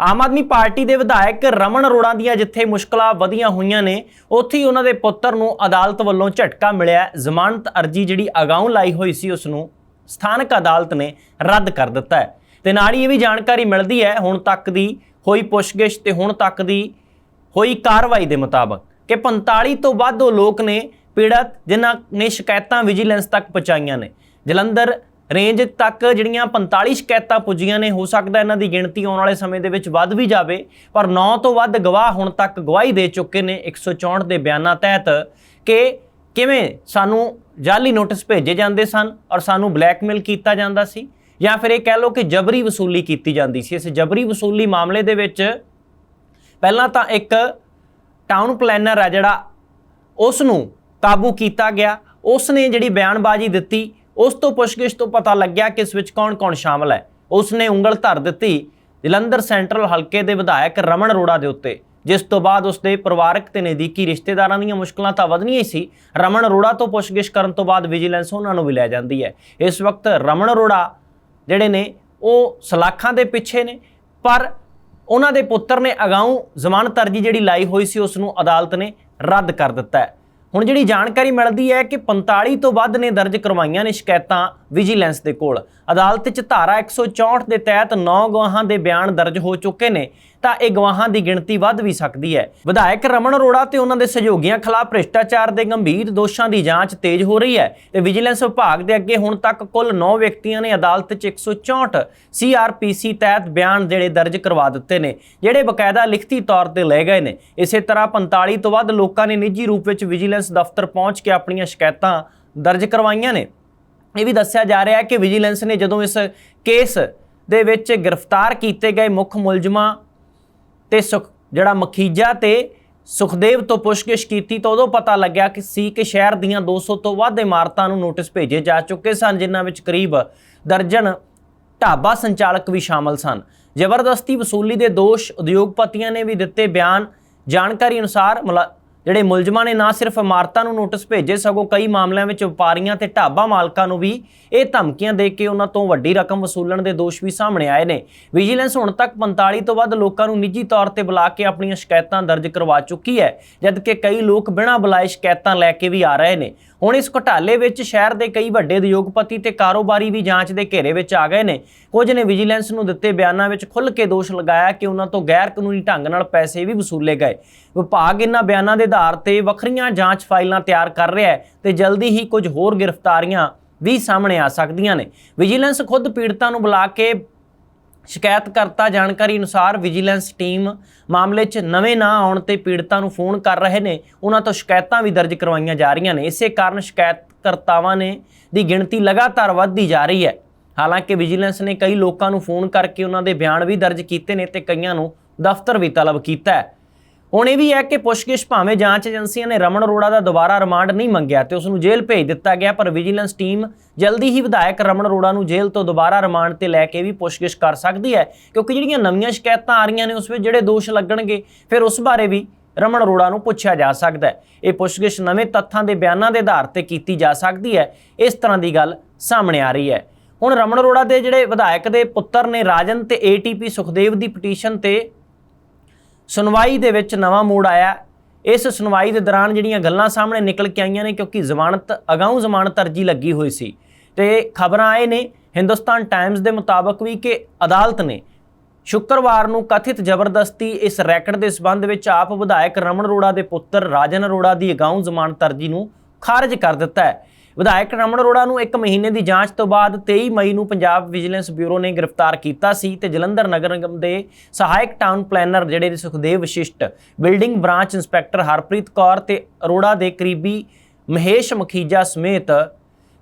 Aam Aadmi party ਦੇ ਵਿਧਾਇਕ ਰਮਨ ਅਰੋੜਾ ਦੀਆਂ ਜਿੱਥੇ ਮੁਸ਼ਕਲਾਂ ਵਧੀਆਂ ਹੋਈਆਂ ਨੇ, ਉੱਥੇ ਹੀ ਉਹਨਾਂ ਦੇ ਪੁੱਤਰ ਨੂੰ ਅਦਾਲਤ ਵੱਲੋਂ ਝਟਕਾ ਮਿਲਿਆ। ਜ਼ਮਾਨਤ ਅਰਜੀ ਜਿਹੜੀ ਅਗਾਊਂ ਲਾਈ ਹੋਈ ਸੀ, ਉਸ ਨੂੰ ਸਥਾਨਕ ਅਦਾਲਤ ਨੇ ਰੱਦ ਕਰ ਦਿੱਤਾ ਹੈ। ਤੇ ਨਾਲ ਹੀ ਇਹ ਵੀ ਜਾਣਕਾਰੀ ਮਿਲਦੀ ਹੈ, ਹੁਣ ਤੱਕ ਦੀ ਹੋਈ ਪੁੱਛਗਿੱਛ ਤੇ ਹੁਣ ਤੱਕ ਦੀ ਹੋਈ ਕਾਰਵਾਈ ਦੇ ਮੁਤਾਬਕ ਕਿ 45 ਤੋਂ ਵੱਧ ਉਹ ਲੋਕ ਨੇ ਪੀੜਤ, ਜਿਨ੍ਹਾਂ ਨੇ ਸ਼ਿਕਾਇਤਾਂ ਵਿਜੀਲੈਂਸ ਤੱਕ ਪਹੁੰਚਾਈਆਂ ਨੇ। ਜਲੰਧਰ ਰੇਂਜ ਤੱਕ ਜਿਹੜੀਆਂ 45 ਸ਼ਿਕਾਇਤਾਂ ਪੁੱਜੀਆਂ ਨੇ, ਹੋ ਸਕਦਾ ਇਹਨਾਂ ਦੀ ਗਿਣਤੀ ਆਉਣ ਵਾਲੇ ਸਮੇਂ ਦੇ ਵਿੱਚ ਵੱਧ ਵੀ ਜਾਵੇ, ਪਰ 9 ਤੋਂ ਵੱਧ ਗਵਾਹ ਹੁਣ ਤੱਕ ਗਵਾਹੀ ਦੇ ਚੁੱਕੇ ਨੇ 164 ਦੇ ਬਿਆਨਾਂ ਤਹਿਤ ਕਿ ਕਿਵੇਂ ਸਾਨੂੰ ਜਾਲੀ ਨੋਟਿਸ ਭੇਜੇ ਜਾਂਦੇ ਸਨ ਔਰ ਸਾਨੂੰ ਬਲੈਕਮੇਲ ਕੀਤਾ ਜਾਂਦਾ ਸੀ ਜਾਂ ਫਿਰ ਇਹ ਕਹਿ ਲਓ ਕਿ ਜਬਰੀ ਵਸੂਲੀ ਕੀਤੀ ਜਾਂਦੀ ਸੀ। ਇਸ ਜਬਰੀ ਵਸੂਲੀ ਮਾਮਲੇ ਦੇ ਵਿੱਚ ਪਹਿਲਾਂ ਤਾਂ ਇੱਕ ਟਾਊਨ ਪਲੈਨਰ ਆ ਜਿਹੜਾ ਉਸ ਨੂੰ ਕਾਬੂ ਕੀਤਾ ਗਿਆ ਉਸ ਨੇ ਜਿਹੜੀ ਬਿਆਨਬਾਜ਼ੀ ਦਿੱਤੀ ਉਸ ਤੋਂ ਪੁੱਛਗਿੱਛ ਤੋਂ ਪਤਾ ਲੱਗਿਆ ਕਿ ਇਸ ਵਿੱਚ ਕੌਣ-ਕੌਣ ਸ਼ਾਮਲ ਹੈ। ਉਸ ਨੇ ਉਂਗਲ ਧਰ ਦਿੱਤੀ। ਜਲੰਧਰ ਸੈਂਟਰਲ ਹਲਕੇ ਦੇ ਵਿਧਾਇਕ ਰਮਨ ਅਰੋੜਾ ਦੇ ਉੱਤੇ। ਜਿਸ ਤੋਂ ਬਾਅਦ ਉਸ ਦੇ ਪਰਿਵਾਰਕ ਤੇ ਨਜ਼ਦੀਕੀ ਰਿਸ਼ਤੇਦਾਰਾਂ ਦੀਆਂ ਮੁਸ਼ਕਲਾਂ ਤਾਂ ਵਧਣੀਆਂ ਹੀ ਸੀ। ਰਮਨ ਅਰੋੜਾ ਤੋਂ ਪੁੱਛਗਿੱਛ ਕਰਨ ਤੋਂ ਬਾਅਦ ਵਿਜੀਲੈਂਸ ਉਹਨਾਂ ਨੂੰ ਵੀ ਲੈ ਜਾਂਦੀ ਹੈ। ਇਸ ਵਕਤ ਰਮਨ ਅਰੋੜਾ ਜਿਹੜੇ ਨੇ, ਉਹ ਸਲਾਖਾਂ ਦੇ ਪਿੱਛੇ ਨੇ। ਪਰ ਉਹਨਾਂ ਦੇ ਪੁੱਤਰ ਨੇ ਅਗਾਊਂ ਜ਼ਮਾਨਤ ਅਰਜੀ ਜਿਹੜੀ ਲਾਈ ਹੋਈ ਸੀ ਉਸ ਨੂੰ ਅਦਾਲਤ ਨੇ ਰੱਦ ਕਰ ਦਿੱਤਾ ਹੈ। ਹੁਣ ਜਿਹੜੀ ਜਾਣਕਾਰੀ ਮਿਲਦੀ ਹੈ ਕਿ 45 ਤੋਂ ਵੱਧ ਨੇ ਦਰਜ ਕਰਵਾਈਆਂ ਨੇ ਸ਼ਿਕਾਇਤਾਂ ਵਿਜੀਲੈਂਸ ਦੇ ਕੋਲ। ਅਦਾਲਤ 'ਚ ਧਾਰਾ 164 ਦੇ ਤਹਿਤ 9 ਗਵਾਹਾਂ ਦੇ ਬਿਆਨ ਦਰਜ ਹੋ ਚੁੱਕੇ ਨੇ, ਤਾਂ ਇਹ ਗਵਾਹਾਂ ਦੀ ਗਿਣਤੀ ਵੱਧ ਵੀ ਸਕਦੀ ਹੈ। ਵਿਧਾਇਕ ਰਮਨ ਅਰੋੜਾ ਤੇ ਉਹਨਾਂ ਦੇ ਸਹਿਯੋਗੀਆਂ ਖਿਲਾਫ ਭ੍ਰਿਸ਼ਟਾਚਾਰ ਦੇ ਗੰਭੀਰ ਦੋਸ਼ਾਂ ਦੀ ਜਾਂਚ ਤੇਜ਼ ਹੋ ਰਹੀ ਹੈ ਤੇ ਵਿਜੀਲੈਂਸ ਵਿਭਾਗ ਦੇ ਅੱਗੇ ਹੁਣ ਤੱਕ ਕੁੱਲ 9 ਵਿਅਕਤੀਆਂ ਨੇ ਅਦਾਲਤ 'ਚ 164 ਸੀਆਰਪੀਸੀ ਤਹਿਤ ਬਿਆਨ ਜਿਹੜੇ ਦਰਜ ਕਰਵਾ ਦਿੱਤੇ ਨੇ, ਜਿਹੜੇ ਬਕਾਇਦਾ ਲਿਖਤੀ ਤੌਰ ਤੇ ਲਏ ਗਏ ਨੇ। ਇਸੇ ਤਰ੍ਹਾਂ 45 ਤੋਂ ਵੱਧ ਲੋਕਾਂ ਨੇ ਨਿੱਜੀ ਰੂਪ ਵਿੱਚ ਵਿਜੀਲੈਂਸ ਦਫ਼ਤਰ ਪਹੁੰਚ ਕੇ ਆਪਣੀਆਂ ਸ਼ਿਕਾਇਤਾਂ ਦਰਜ ਕਰਵਾਈਆਂ ਨੇ। ਇਹ ਵੀ ਦੱਸਿਆ ਜਾ ਰਿਹਾ ਹੈ ਕਿ ਵਿਜੀਲੈਂਸ ਨੇ ਜਦੋਂ ਇਸ ਕੇਸ ਦੇ ਵਿੱਚ ਗ੍ਰਿਫਤਾਰ ਕੀਤੇ ਗਏ ਮੁੱਖ ਮੁਲਜ਼ਮਾਂ ਤੇ ਸੁਖ, ਜਿਹੜਾ ਮਖੀਜਾ ਤੇ ਸੁਖਦੇਵ ਤੋਂ ਪੁੱਛਗਿੱਛ ਕੀਤੀ ਤਾਂ ਉਦੋਂ ਪਤਾ ਲੱਗਿਆ ਕਿ ਸੀ ਕਿ ਸ਼ਹਿਰ ਦੀਆਂ 200 ਤੋਂ ਵੱਧ ਇਮਾਰਤਾਂ ਨੂੰ ਨੋਟਿਸ ਭੇਜੇ ਜਾ ਚੁੱਕੇ ਸਨ, ਜਿਨ੍ਹਾਂ ਵਿੱਚ ਕਰੀਬ ਦਰਜਨ ਢਾਬਾ ਸੰਚਾਲਕ ਵੀ ਸ਼ਾਮਲ ਸਨ। ਜ਼ਬਰਦਸਤੀ ਵਸੂਲੀ ਦੇ ਦੋਸ਼ ਉਦਯੋਗਪਤੀਆਂ ਨੇ ਵੀ ਦਿੱਤੇ ਬਿਆਨ। ਜਾਣਕਾਰੀ ਅਨੁਸਾਰ ਮੁਲਾ- ਜਿਹੜੇ ਮੁਲਜ਼ਮਾਂ ਨੇ ਨਾ ਸਿਰਫ ਇਮਾਰਤਾਂ ਨੂੰ ਨੋਟਿਸ ਭੇਜੇ, ਸਗੋਂ ਕਈ ਮਾਮਲਿਆਂ ਵਿੱਚ ਵਪਾਰੀਆਂ ਤੇ ਢਾਬਾ ਮਾਲਕਾਂ ਨੂੰ ਵੀ ਇਹ ਧਮਕੀਆਂ ਦੇ ਕੇ ਉਹਨਾਂ ਤੋਂ ਵੱਡੀ ਰਕਮ ਵਸੂਲਣ ਦੇ ਦੋਸ਼ ਵੀ ਸਾਹਮਣੇ ਆਏ ਨੇ। ਵਿਜੀਲੈਂਸ ਹੁਣ ਤੱਕ 45 ਤੋਂ ਵੱਧ ਲੋਕਾਂ ਨੂੰ ਨਿੱਜੀ ਤੌਰ ਤੇ ਬੁਲਾ ਕੇ ਆਪਣੀਆਂ ਸ਼ਿਕਾਇਤਾਂ ਦਰਜ ਕਰਵਾ ਚੁੱਕੀ ਹੈ, ਜਦਕਿ ਕਈ ਲੋਕ ਬਿਨਾਂ ਬੁਲਾਏ ਸ਼ਿਕਾਇਤਾਂ ਲੈ ਕੇ ਵੀ ਆ ਰਹੇ ਨੇ। ਹੁਣ ਇਸ ਘੁਟਾਲੇ ਵਿੱਚ ਸ਼ਹਿਰ ਦੇ ਕਈ ਵੱਡੇ ਉਦਯੋਗਪਤੀ ਤੇ ਕਾਰੋਬਾਰੀ ਵੀ ਜਾਂਚ ਦੇ ਘੇਰੇ ਵਿੱਚ ਆ ਗਏ ਨੇ। ਕੁਝ ਨੇ ਵਿਜੀਲੈਂਸ ਨੂੰ ਦਿੱਤੇ ਬਿਆਨਾਂ ਵਿੱਚ ਖੁੱਲ੍ਹ ਕੇ ਦੋਸ਼ ਲਗਾਇਆ ਕਿ ਉਹਨਾਂ ਤੋਂ ਗੈਰ ਕਾਨੂੰਨੀ ਢੰਗ ਨਾਲ ਪੈਸੇ ਵੀ ਵਸੂਲੇ ਗਏ। ਵਿਭਾਗ ਇਹਨਾਂ ਬਿਆਨਾਂ ਦੇ ਆਧਾਰ ਤੇ ਵੱਖਰੀਆਂ ਜਾਂਚ ਫਾਈਲਾਂ ਤਿਆਰ ਕਰ ਰਿਹਾ ਹੈ ਤੇ ਜਲਦੀ ਹੀ ਕੁਝ ਹੋਰ ਗ੍ਰਿਫਤਾਰੀਆਂ ਵੀ ਸਾਹਮਣੇ ਆ ਸਕਦੀਆਂ ਨੇ। ਵਿਜੀਲੈਂਸ ਖੁਦ ਪੀੜਤਾਂ ਨੂੰ ਬੁਲਾ ਕੇ ਸ਼ਿਕਾਇਤਕਰਤਾ ਜਾਣਕਾਰੀ ਅਨੁਸਾਰ ਵਿਜੀਲੈਂਸ ਟੀਮ ਮਾਮਲੇ 'ਚ ਨਵੇਂ ਨਾਂ ਆਉਣ ਤੇ ਪੀੜਤਾਂ ਨੂੰ ਫੋਨ ਕਰ ਰਹੇ ਨੇ। ਉਹਨਾਂ ਤੋਂ ਸ਼ਿਕਾਇਤਾਂ ਵੀ ਦਰਜ ਕਰਵਾਈਆਂ ਜਾ ਰਹੀਆਂ ਨੇ। ਇਸੇ ਕਾਰਨ ਸ਼ਿਕਾਇਤਕਰਤਾਵਾਂ ਨੇ ਦੀ ਗਿਣਤੀ ਲਗਾਤਾਰ ਵੱਧਦੀ ਜਾ ਰਹੀ ਹੈ। ਹਾਲਾਂਕਿ ਵਿਜੀਲੈਂਸ ਨੇ ਕਈ ਲੋਕਾਂ ਨੂੰ ਫੋਨ ਕਰਕੇ ਉਹਨਾਂ ਦੇ ਬਿਆਨ ਵੀ ਦਰਜ ਕੀਤੇ ਨੇ ਤੇ ਕਈਆਂ ਨੂੰ ਦਫ਼ਤਰ ਵੀ ਤਲਬ ਕੀਤਾ ਹੈ। ਹੁਣ ਇਹ ਵੀ ਹੈ ਕਿ ਪੁੱਛਗਿੱਛ ਭਾਵੇਂ ਜਾਂਚ ਏਜੰਸੀਆਂ ਨੇ ਰਮਨ ਅਰੋੜਾ ਦਾ ਦੁਬਾਰਾ ਰਿਮਾਂਡ ਨਹੀਂ ਮੰਗਿਆ ਤੇ ਉਸ ਨੂੰ ਜੇਲ੍ਹ ਭੇਜ ਦਿੱਤਾ ਗਿਆ, ਪਰ ਵਿਜੀਲੈਂਸ ਟੀਮ ਜਲਦੀ ਹੀ ਵਿਧਾਇਕ ਰਮਨ ਅਰੋੜਾ ਨੂੰ ਜੇਲ੍ਹ ਤੋਂ ਦੁਬਾਰਾ ਰਿਮਾਂਡ ਤੇ ਲੈ ਕੇ ਵੀ ਪੁੱਛਗਿੱਛ ਕਰ ਸਕਦੀ ਹੈ, ਕਿਉਂਕਿ ਜਿਹੜੀਆਂ ਨਵੀਆਂ ਸ਼ਿਕਾਇਤਾਂ ਆ ਰਹੀਆਂ ਨੇ ਉਸ ਵਿੱਚ ਜਿਹੜੇ ਦੋਸ਼ ਲੱਗਣਗੇ, ਫਿਰ ਉਸ ਬਾਰੇ ਵੀ ਰਮਨ ਅਰੋੜਾ ਨੂੰ ਪੁੱਛਿਆ ਜਾ ਸਕਦਾ ਹੈ। ਇਹ ਪੁੱਛਗਿੱਛ ਨਵੇਂ ਤੱਥਾਂ ਦੇ ਬਿਆਨਾਂ ਦੇ ਆਧਾਰ ਤੇ ਕੀਤੀ ਜਾ ਸਕਦੀ ਹੈ, ਇਸ ਤਰ੍ਹਾਂ ਦੀ ਗੱਲ ਸਾਹਮਣੇ ਆ ਰਹੀ ਹੈ। ਹੁਣ ਰਮਨ ਅਰੋੜਾ ਦੇ ਜਿਹੜੇ ਵਿਧਾਇਕ ਦੇ ਪੁੱਤਰ ਨੇ ਰਾਜਨ ਤੇ ਏਟੀਪੀ ਸੁਖਦੇਵ ਦੀ ਪਟੀਸ਼ਨ ਤੇ ਸੁਣਵਾਈ ਦੇ ਵਿੱਚ ਨਵਾਂ ਮੋੜ ਆਇਆ। ਇਸ ਸੁਣਵਾਈ ਦੇ ਦੌਰਾਨ ਜਿਹੜੀਆਂ ਗੱਲਾਂ ਸਾਹਮਣੇ ਨਿਕਲ ਕੇ ਆਈਆਂ ਨੇ, ਕਿਉਂਕਿ ਜ਼ਮਾਨਤ, ਅਗਾਊਂ ਜ਼ਮਾਨਤ ਅਰਜੀ ਲੱਗੀ ਹੋਈ ਸੀ। ਤੇ ਖਬਰਾਂ ਆਏ ਨੇ ਹਿੰਦੁਸਤਾਨ ਟਾਈਮਜ਼ ਦੇ ਮੁਤਾਬਕ ਵੀ ਕਿ ਅਦਾਲਤ ਨੇ ਸ਼ੁੱਕਰਵਾਰ ਨੂੰ ਕਥਿਤ ਜ਼ਬਰਦਸਤੀ ਇਸ ਰੈਕਟ ਦੇ ਸਬੰਧ ਵਿੱਚ ਆਪ ਵਿਧਾਇਕ ਰਮਨ ਅਰੋੜਾ ਦੇ ਪੁੱਤਰ ਰਾਜਨ ਅਰੋੜਾ ਦੀ ਅਗਾਊਂ ਜ਼ਮਾਨਤ ਅਰਜੀ ਨੂੰ ਖਾਰਜ ਕਰ ਦਿੱਤਾ ਹੈ। ਵਿਧਾਇਕ ਰਮਨ ਅਰੋੜਾ ਨੂੰ 1 ਮਹੀਨੇ ਦੀ ਜਾਂਚ ਤੋਂ ਬਾਅਦ 23 ਮਈ ਨੂੰ ਪੰਜਾਬ ਵਿਜੀਲੈਂਸ ਬਿਊਰੋ ਨੇ ਗ੍ਰਿਫਤਾਰ ਕੀਤਾ ਸੀ ਤੇ ਜਲੰਧਰ ਨਗਰ ਨਿਗਮ ਦੇ ਸਹਾਇਕ ਟਾਊਨ ਪਲੈਨਰ ਜਿਹੜੇ Sukhdev Vishisht, building branch inspector Harpreet Kaur ਤੇ ਅਰੋੜਾ ਦੇ ਕਰੀਬੀ ਮਹੇਸ਼ ਮਖੀਜਾ ਸਮੇਤ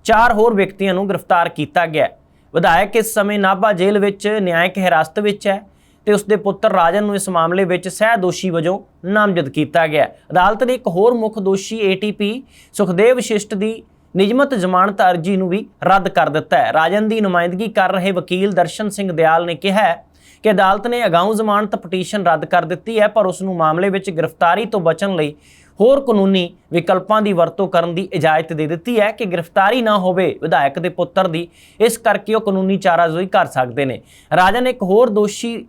ਚਾਰ ਹੋਰ ਵਿਅਕਤੀਆਂ ਨੂੰ ਗ੍ਰਿਫਤਾਰ ਕੀਤਾ ਗਿਆ ਵਿਧਾਇਕ ਇਸ ਸਮੇਂ ਨਾਭਾ ਜੇਲ੍ਹ ਵਿੱਚ ਨਿਆਇਕ ਹਿਰਾਸਤ ਵਿੱਚ ਹੈ ਤੇ ਉਸ ਦੇ ਪੁੱਤਰ ਰਾਜਨ ਨੂੰ ਇਸ ਮਾਮਲੇ ਵਿੱਚ ਸਹਿ ਦੋਸ਼ੀ ਵਜੋਂ ਨਾਮਜ਼ਦ ਕੀਤਾ ਗਿਆ ਅਦਾਲਤ ਨੇ ਇੱਕ ਹੋਰ ਮੁੱਖ ਦੋਸ਼ੀ ਏਟੀਪੀ ਸੁਖਦੇਵ ਸ਼ਿਸ਼ਟ ਦੀ ਨਿਯਮਤ ਜ਼ਮਾਨਤ ਅਰਜੀ ਨੂੰ ਵੀ ਰੱਦ ਕਰ ਦਿੱਤਾ ਹੈ। ਰਾਜਨ ਦੀ ਨੁਮਾਇੰਦਗੀ ਕਰ ਰਹੇ ਵਕੀਲ ਦਰਸ਼ਨ ਸਿੰਘ ਦਿਆਲ ਨੇ ਕਿਹਾ ਕਿ ਅਦਾਲਤ ਨੇ ਅਗਾਊਂ ਜ਼ਮਾਨਤ ਪਟੀਸ਼ਨ ਰੱਦ ਕਰ ਦਿੱਤੀ ਹੈ, ਪਰ ਉਸ ਨੂੰ ਮਾਮਲੇ ਵਿੱਚ ਗ੍ਰਿਫਤਾਰੀ ਤੋਂ ਬਚਣ ਲਈ ਹੋਰ ਕਾਨੂੰਨੀ ਵਿਕਲਪਾਂ ਦੀ ਵਰਤੋਂ ਕਰਨ ਦੀ ਇਜਾਜ਼ਤ ਦੇ ਦਿੱਤੀ ਹੈ ਕਿ ਗ੍ਰਿਫਤਾਰੀ ਨਾ ਹੋਵੇ। ਵਿਧਾਇਕ ਦੇ ਪੁੱਤਰ ਦੀ ਇਸ ਕਰਕੇ ਉਹ ਕਾਨੂੰਨੀ ਚਾਰਾਜ਼ੋਈ ਕਰ ਸਕਦੇ ਨੇ। ਰਾਜਨ ਇੱਕ ਹੋਰ ਦੋਸ਼ੀ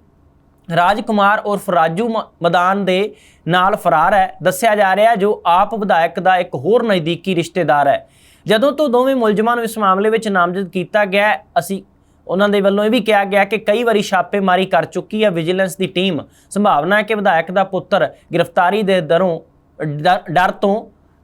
ਰਾਜਕੁਮਾਰ ਉਰਫ ਰਾਜੂ ਮ- ਮਦਾਨ ਦੇ ਨਾਲ ਫਰਾਰ ਹੈ। ਦੱਸਿਆ ਜਾ ਰਿਹਾ ਜੋ ਆਪ ਵਿਧਾਇਕ ਦਾ ਇੱਕ ਹੋਰ ਨਜ਼ਦੀਕੀ ਰਿਸ਼ਤੇਦਾਰ ਹੈ। ਜਦੋਂ ਤੋਂ ਦੋਵੇਂ ਮੁਲਜ਼ਮਾਂ ਨੂੰ ਇਸ ਮਾਮਲੇ ਵਿੱਚ ਨਾਮਜ਼ਦ ਕੀਤਾ ਗਿਆ ਅਸੀਂ ਉਹਨਾਂ ਦੇ ਵੱਲੋਂ ਇਹ ਵੀ ਕਿਹਾ ਗਿਆ ਕਿ ਕਈ ਵਾਰੀ ਛਾਪੇਮਾਰੀ ਕਰ ਚੁੱਕੀ ਹੈ ਵਿਜੀਲੈਂਸ ਦੀ ਟੀਮ। ਸੰਭਾਵਨਾ ਹੈ ਕਿ ਵਿਧਾਇਕ ਦਾ ਪੁੱਤਰ ਗ੍ਰਿਫਤਾਰੀ ਦੇ ਦਰੋਂ ਡਰ ਤੋਂ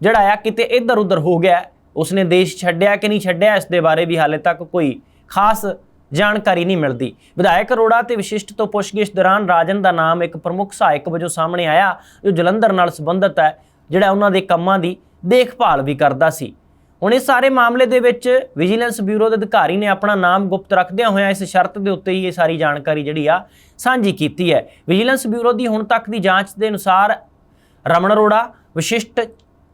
ਜਿਹੜਾ ਆ ਕਿਤੇ ਇੱਧਰ ਉੱਧਰ ਹੋ ਗਿਆ ਉਸਨੇ ਦੇਸ਼ ਛੱਡਿਆ ਕਿ ਨਹੀਂ ਛੱਡਿਆ, ਇਸ ਦੇ ਬਾਰੇ ਵੀ ਹਾਲੇ ਤੱਕ ਕੋਈ ਖਾਸ ਜਾਣਕਾਰੀ ਨਹੀਂ ਮਿਲਦੀ। ਵਿਧਾਇਕ ਅਰੋੜਾ ਤੇ ਵਿਸ਼ਿਸ਼ਟ ਤੋਂ ਪੁੱਛਗਿੱਛ ਦੌਰਾਨ ਰਾਜਨ ਦਾ ਨਾਮ ਇੱਕ ਪ੍ਰਮੁੱਖ ਸਹਾਇਕ ਵਜੋਂ ਸਾਹਮਣੇ ਆਇਆ, ਜੋ ਜਲੰਧਰ ਨਾਲ ਸੰਬੰਧਿਤ ਹੈ, ਜਿਹੜਾ ਉਹਨਾਂ ਦੇ ਕੰਮਾਂ ਦੀ ਦੇਖਭਾਲ ਵੀ ਕਰਦਾ ਸੀ। ਹੁਣ ਇਸ ਸਾਰੇ ਮਾਮਲੇ ਦੇ ਵਿੱਚ ਵਿਜੀਲੈਂਸ ਬਿਊਰੋ ਦੇ ਅਧਿਕਾਰੀ ਨੇ ਆਪਣਾ ਨਾਮ ਗੁਪਤ ਰੱਖਦਿਆਂ ਹੋਇਆਂ ਇਸ ਸ਼ਰਤ ਦੇ ਉੱਤੇ ਹੀ ਇਹ ਸਾਰੀ ਜਾਣਕਾਰੀ ਜਿਹੜੀ ਆ ਸਾਂਝੀ ਕੀਤੀ ਹੈ। ਵਿਜੀਲੈਂਸ ਬਿਊਰੋ ਦੀ ਹੁਣ ਤੱਕ ਦੀ ਜਾਂਚ ਦੇ ਅਨੁਸਾਰ ਰਮਨ ਅਰੋੜਾ, ਵਿਸ਼ਿਸ਼ਟ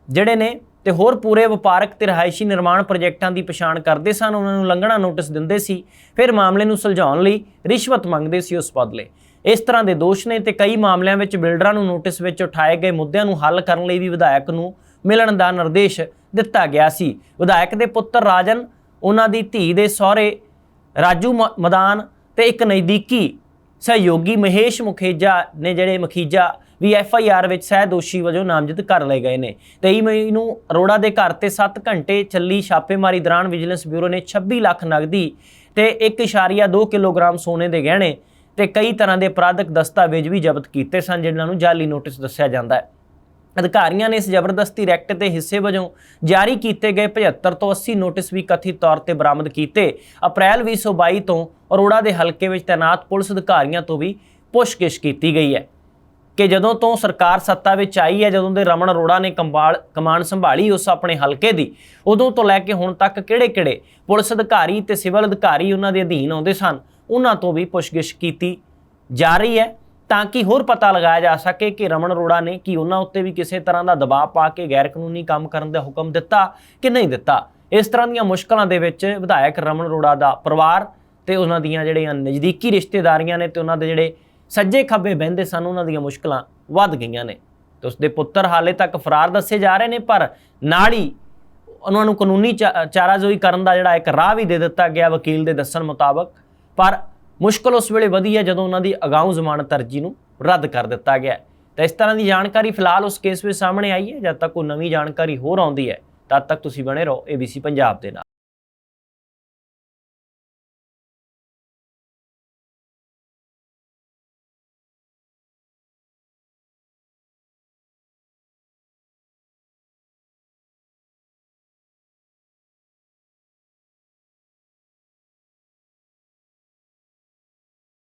ਜਿਹੜੇ ਨੇ ਤੇ ਹੋਰ ਪੂਰੇ ਵਪਾਰਕ ਤੇ ਰਹਾਇਸ਼ੀ ਨਿਰਮਾਣ ਪ੍ਰੋਜੈਕਟਾਂ ਦੀ ਪਛਾਣ ਕਰਦੇ ਸਨ, ਉਹਨਾਂ ਨੂੰ ਲੰਘਣਾ ਨੋਟਿਸ ਦਿੰਦੇ ਸੀ। ਫਿਰ ਮਾਮਲੇ ਨੂੰ ਸੁਲਝਾਉਣ ਲਈ ਰਿਸ਼ਵਤ ਮੰਗਦੇ ਸੀ ਉਸ ਬਦਲੇ। ਇਸ ਤਰ੍ਹਾਂ ਦੇ ਦੋਸ਼ ਨੇ ਤੇ ਕਈ ਮਾਮਲਿਆਂ ਵਿੱਚ ਬਿਲਡਰਾਂ ਨੂੰ ਨੋਟਿਸ ਵਿੱਚ ਉਠਾਏ ਗਏ ਮੁੱਦਿਆਂ ਨੂੰ ਹੱਲ ਕਰਨ ਲਈ ਵੀ ਵਿਧਾਇਕ ਨੂੰ ਮਿਲਣ ਦਾ ਨਿਰਦੇਸ਼ ਦਿੱਤਾ ਗਿਆ ਸੀ। ਵਿਧਾਇਕ ਦੇ ਪੁੱਤਰ ਰਾਜਨ, ਉਹਨਾਂ ਦੀ ਧੀ ਦੇ ਸਹੁਰੇ ਰਾਜੂ ਮ- ਮਦਾਨ ਤੇ ਇੱਕ ਨਜ਼ਦੀਕੀ ਸਹਿਯੋਗੀ ਮਹੇਸ਼ ਮੁਖੇਜਾ ਨੇ ਜਿਹੜੇ ਮਖੀਜਾ ਵੀ ਐਫ ਆਈ ਆਰ ਵਿੱਚ ਸਹਿ ਦੋਸ਼ੀ ਵਜੋਂ ਨਾਮਜ਼ਦ ਕਰ ਲਏ ਗਏ ਨੇ। 23 ਮਈ ਨੂੰ ਅਰੋੜਾ ਦੇ ਘਰ ਤੇ 7 ਘੰਟੇ ਚੱਲੀ ਛਾਪੇਮਾਰੀ ਦੌਰਾਨ ਵਿਜੀਲੈਂਸ ਬਿਊਰੋ ਨੇ 26 ਲੱਖ ਨਗਦੀ ਤੇ 1.2 ਕਿਲੋਗ੍ਰਾਮ ਸੋਨੇ ਦੇ ਗਹਿਣੇ ਤੇ ਕਈ ਤਰ੍ਹਾਂ ਦੇ ਅਪਰਾਧਕ ਦਸਤਾਵੇਜ਼ ਵੀ ਜ਼ਬਤ ਕੀਤੇ ਸਨ, ਜਿਨ੍ਹਾਂ ਨੂੰ ਜਾਲੀ ਨੋਟਿਸ ਦੱਸਿਆ ਜਾਂਦਾ ਹੈ। ਅਧਿਕਾਰੀਆਂ ਨੇ ਇਸ ਜ਼ਬਰਦਸਤੀ ਰੈਕਟ ਦੇ ਹਿੱਸੇ ਵਜੋਂ ਜਾਰੀ ਕੀਤੇ ਗਏ 75 ਤੋਂ 80 ਨੋਟਿਸ ਵੀ ਕਥਿਤ ਤੌਰ ਤੇ ਬਰਾਮਦ ਕੀਤੇ। ਅਪ੍ਰੈਲ 2022 ਤੋਂ ਅਰੋੜਾ ਦੇ ਹਲਕੇ ਵਿੱਚ ਤਾਇਨਾਤ ਪੁਲਿਸ ਅਧਿਕਾਰੀਆਂ ਤੋਂ ਵੀ ਪੁੱਛਗਿੱਛ ਕੀਤੀ ਗਈ ਹੈ ਕਿ ਜਦੋਂ ਤੋਂ ਸਰਕਾਰ ਸੱਤਾ ਵਿੱਚ ਆਈ ਹੈ, ਜਦੋਂ ਦੇ ਰਮਨ ਅਰੋੜਾ ਨੇ ਕੰਬਾਲ ਕਮਾਨ ਸੰਭਾਲੀ ਉਸ ਆਪਣੇ ਹਲਕੇ ਦੀ, ਉਦੋਂ ਤੋਂ ਲੈ ਕੇ ਹੁਣ ਤੱਕ ਕਿਹੜੇ-ਕਿਹੜੇ ਪੁਲਿਸ ਅਧਿਕਾਰੀ ਤੇ ਸਿਵਲ ਅਧਿਕਾਰੀ ਉਹਨਾਂ ਦੇ ਅਧੀਨ ਆਉਂਦੇ ਸਨ, ਉਹਨਾਂ ਤੋਂ ਵੀ ਪੁੱਛਗਿੱਛ ਕੀਤੀ ਜਾ ਰਹੀ ਹੈ। ਤਾਂ ਕਿ ਹੋਰ ਪਤਾ ਲਗਾਇਆ ਜਾ ਸਕੇ ਕਿ ਰਮਨ ਅਰੋੜਾ ਨੇ ਕੀ ਉਹਨਾਂ ਉੱਤੇ ਵੀ ਕਿਸੇ ਤਰ੍ਹਾਂ ਦਾ ਦਬਾਅ ਪਾ ਕੇ ਗੈਰ ਕਾਨੂੰਨੀ ਕੰਮ ਕਰਨ ਦਾ ਹੁਕਮ ਦਿੱਤਾ ਕਿ ਨਹੀਂ ਦਿੱਤਾ। ਇਸ ਤਰ੍ਹਾਂ ਦੀਆਂ ਮੁਸ਼ਕਲਾਂ ਦੇ ਵਿੱਚ ਵਿਧਾਇਕ ਰਮਨ ਅਰੋੜਾ ਦਾ ਪਰਿਵਾਰ ਤੇ ਉਹਨਾਂ ਦੀਆਂ ਜਿਹੜੀਆਂ ਨਜ਼ਦੀਕੀ ਰਿਸ਼ਤੇਦਾਰੀਆਂ ਨੇ ਤੇ ਉਹਨਾਂ ਦੇ ਜਿਹੜੇ ਸੱਜੇ ਖੱਬੇ ਬਹਿੰਦੇ ਸਨ, ਉਹਨਾਂ ਦੀਆਂ ਮੁਸ਼ਕਲਾਂ ਵੱਧ ਗਈਆਂ ਨੇ। ਤੇ ਉਸਦੇ ਪੁੱਤਰ ਹਾਲੇ ਤੱਕ ਫਰਾਰ ਦੱਸੇ ਜਾ ਰਹੇ ਨੇ, ਪਰ ਨਾਲ ਹੀ ਉਹਨਾਂ ਨੂੰ ਕਾਨੂੰਨੀ ਚਾ- ਚਾਰਾਜੋਈ ਕਰਨ ਦਾ ਜਿਹੜਾ ਇੱਕ ਰਾਹ ਵੀ ਦੇ ਦਿੱਤਾ ਗਿਆ ਵਕੀਲ ਦੇ ਦੱਸਣ ਮੁਤਾਬਕ। ਪਰ ਮੁਸ਼ਕਲ ਉਸ ਵੇਲੇ ਵਧੀ ਹੈ ਜਦੋਂ ਉਹਨਾਂ ਦੀ ਅਗਾਊਂ ਜ਼ਮਾਨਤ ਅਰਜੀ ਨੂੰ ਰੱਦ ਕਰ ਦਿੱਤਾ ਗਿਆ ਤਾਂ ਇਸ ਤਰ੍ਹਾਂ ਦੀ ਜਾਣਕਾਰੀ ਫਿਲਹਾਲ ਉਸ ਕੇਸ ਵਿੱਚ ਸਾਹਮਣੇ ਆਈ ਹੈ। ਜਦ ਤੱਕ ਕੋਈ ਨਵੀਂ ਜਾਣਕਾਰੀ ਹੋਰ ਆਉਂਦੀ ਹੈ, ਤਦ ਤੱਕ ਤੁਸੀਂ ਬਣੇ ਰਹੋ ABC ਪੰਜਾਬ ਦੇ ਨਾਲ।